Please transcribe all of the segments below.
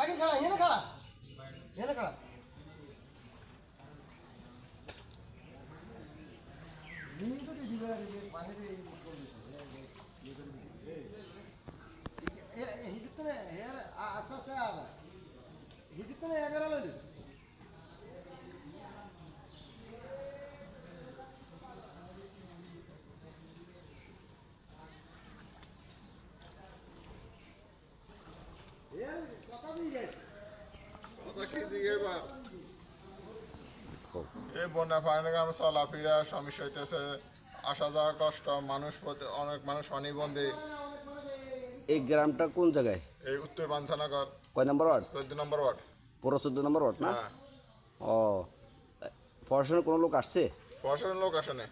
ಬಾಗಿಲು ಕಾಳ ಏನು ಕಾಳ ಏನು ಕಾಳ ಹಿಜಿತ್ತನೇ ಹೇರ ಅಸ್ತ ಅಸ್ತ ಹಿಜಿತ್ತನೇ ಹೇಗಾರಲ್ಲ এই বন্যা পানির কারণে চলাফেরা সমস্যা হইতেছে। আসা যাওয়া কষ্ট মানুষ প্রতি- অনেক মানুষ পানি এই গ্রামটা কোন জায়গায়? এই উত্তর বাঞ্ছানগর। কয় নম্বর ওয়ার্ড? চোদ্দ নম্বর ওয়ার্ড। পুরো চোদ্দ নম্বর ওয়ার্ড না? হ্যাঁ। ও পড়াশোনার কোনো লোক আসছে? পড়াশোনার লোক আসে না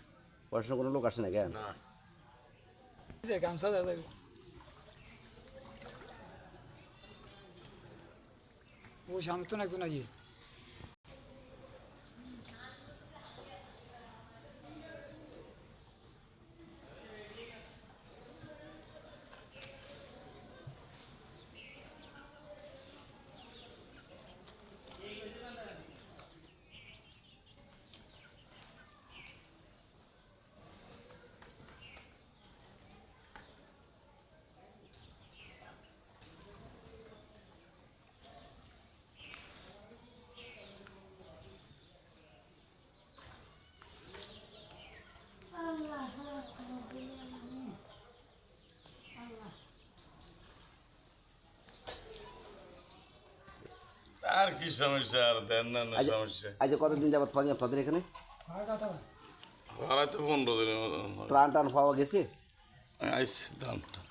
পড়াশোনার কোনো লোক আসে না কেন? না। গামছা দাদা ও সামর্থ্য একজন আছে আর কি সমস্যা আর দেন না না সমস্যা। আজ কতদিন যাবত পানি আপনাদের এখানে? ভাড়া তো পনেরো দিনের মতো। ত্রাণ টান পাওয়া গেছে? আইস দামটা আমার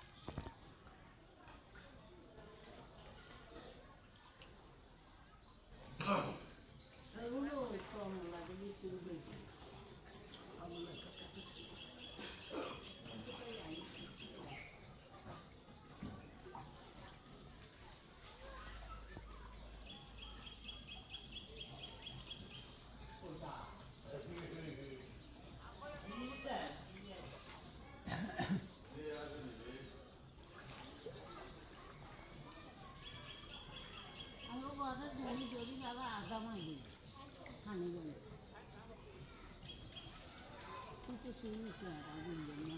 신一생이나온 게.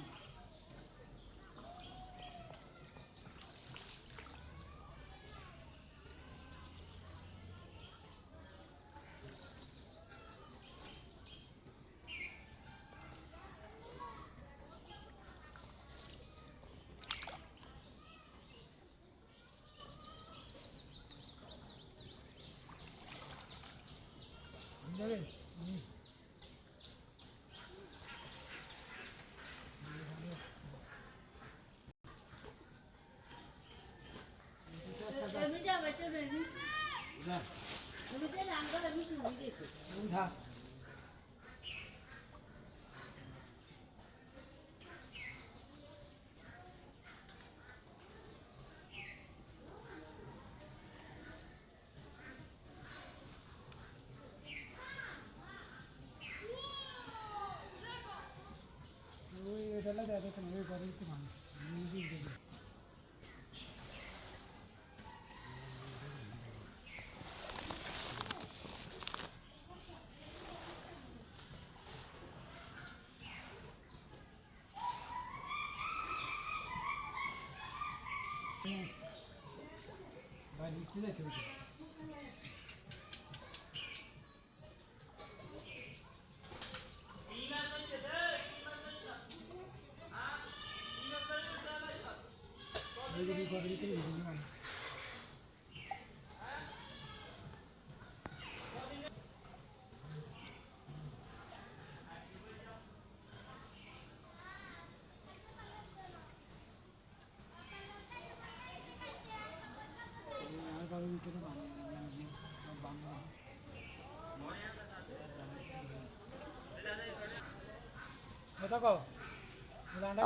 এটা লাগে ওই ঘরে একটু মানুষ। 现在就是。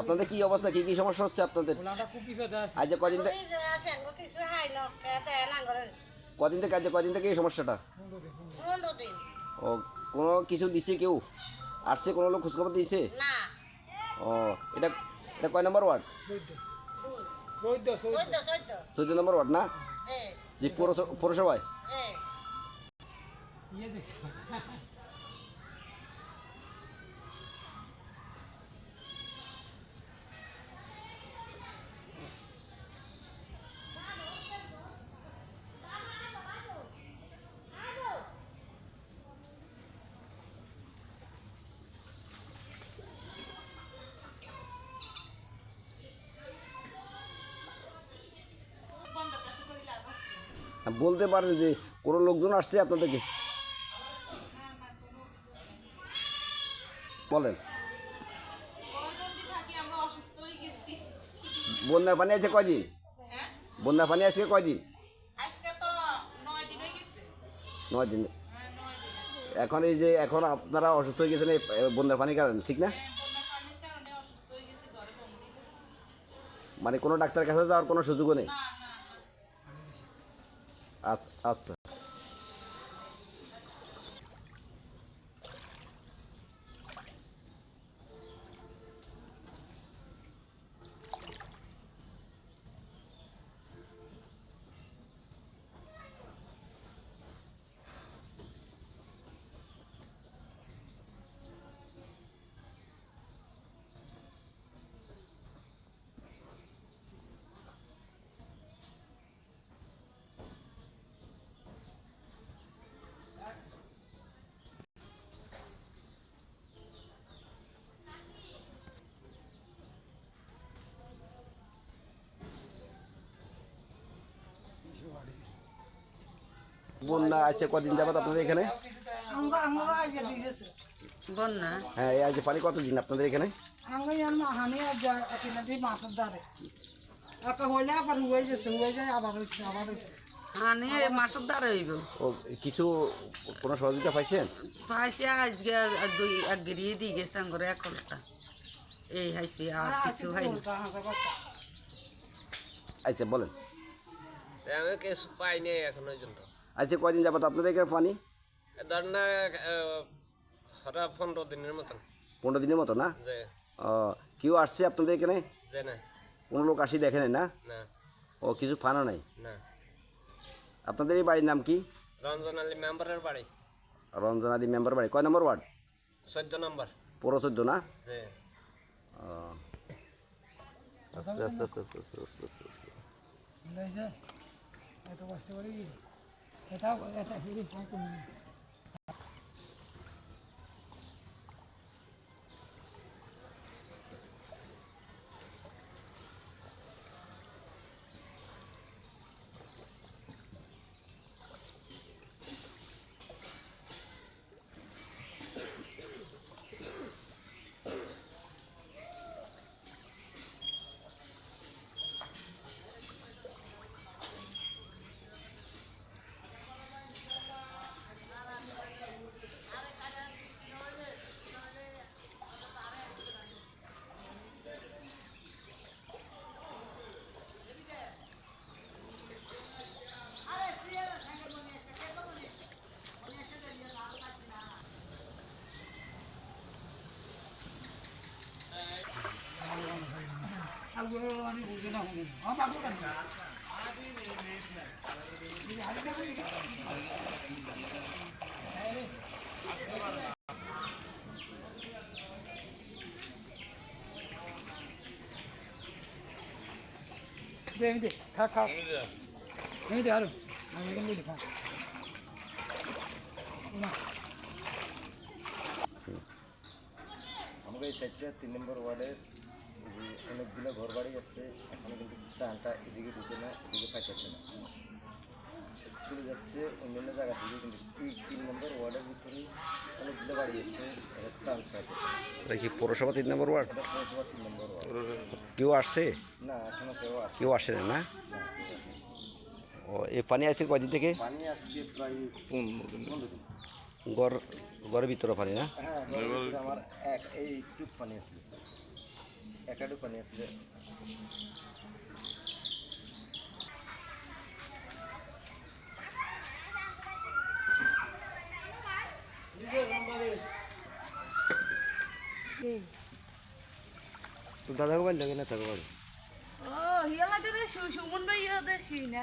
আপনাদের কি অবস্থা? কি কি সমস্যা হচ্ছে আপনাদের? আজ কদিন কদিন থেকে আজ কদিন থেকে এই সমস্যাটা? ও কোনো কিছু দিছে কেউ? আসছে কোনো লোক খোঁজখবর দিয়েছে ও এটা এটা কয় নম্বর ওয়ার্ড? চৌদ্দ। নম্বর ওয়ার্ড না? জি পৌরসভায়? বলতে পারেন যে কোনো লোকজন আসছে আপনাদেরকে? বলেন। বন্যা পানি আছে কয়দিন? বন্যা পানি আছে কয়দিন? নয় দিন। এখন এই যে এখন আপনারা অসুস্থ হয়ে গেছেন এই বন্যার পানির কারণে, ঠিক না? মানে কোনো ডাক্তারের কাছে যাওয়ার কোনো সুযোগও নেই? আচ্ছা আচ্ছা। বন্যা আছে কদিন যাবত আপনাদের এখানে? হ্যাঁ আজকে পানি কতদিন আপনাদের এখানে? কিছু কোনো পাইছেন? পাইছি আজকে এক দিয়ে গেছে করে এই আর কিছু হয়নি। আচ্ছা বলেন। আমি কিছু পাইনি এখনও পর্যন্ত। আচ্ছা কয়দিন যাবত আপনাদের এখানে পানি? ধর না পনেরো দিনের মতন। পনেরো দিনের মতো না? ও, কেউ আসছে আপনাদের এখানে? কোনো লোক আসি দেখেন না? না। ও কিছু ফানা নাই? না। আপনাদের এই বাড়ির নাম কি? রঞ্জন আলী মেম্বারের বাড়ি। রঞ্জনাদি মেম্বার বাড়ি। কয় নম্বর ওয়ার্ড? চোদ্দ নম্বর। পৌর চোদ্দ না? ও। আচ্ছা আচ্ছা আচ্ছা আচ্ছা আচ্ছা আচ্ছা Thế thôi, em phải. Evde tak tak. Evde arım. Ben yedim böyle falan. Ama ben sette dinlerim var. যে অনেকগুলো ঘর বাড়ি আছে এখনও কিন্তু ত্রাণটা এদিকে ঢুকে না এদিকে পাইতেছে না। চলে যাচ্ছে অন্যান্য জায়গা থেকে কিন্তু তিন নম্বর ওয়ার্ডের ভিতরে অনেকগুলো বাড়ি আছে এরা ত্রাণ পাইতেছে। এটা কি পৌরসভা তিন নম্বর ওয়ার্ড? পৌরসভা তিন নম্বর ওয়ার্ড। কেউ আসছে? না এখনও কেউ আসে কেউ আসে না। ও এই পানি আছে কয়দিন থেকে? পানি আজকে প্রায় পনেরো দিন। ঘর ঘরের ভিতরে পানি না? হ্যাঁ আমার এক এই টুক পানি আছে। একটা দোকানে আসবে। দাদাকে বাড়ি লাগে না তাকে বাড়ি? ও হিয়া লাগে সুমন ভাই ইয়া না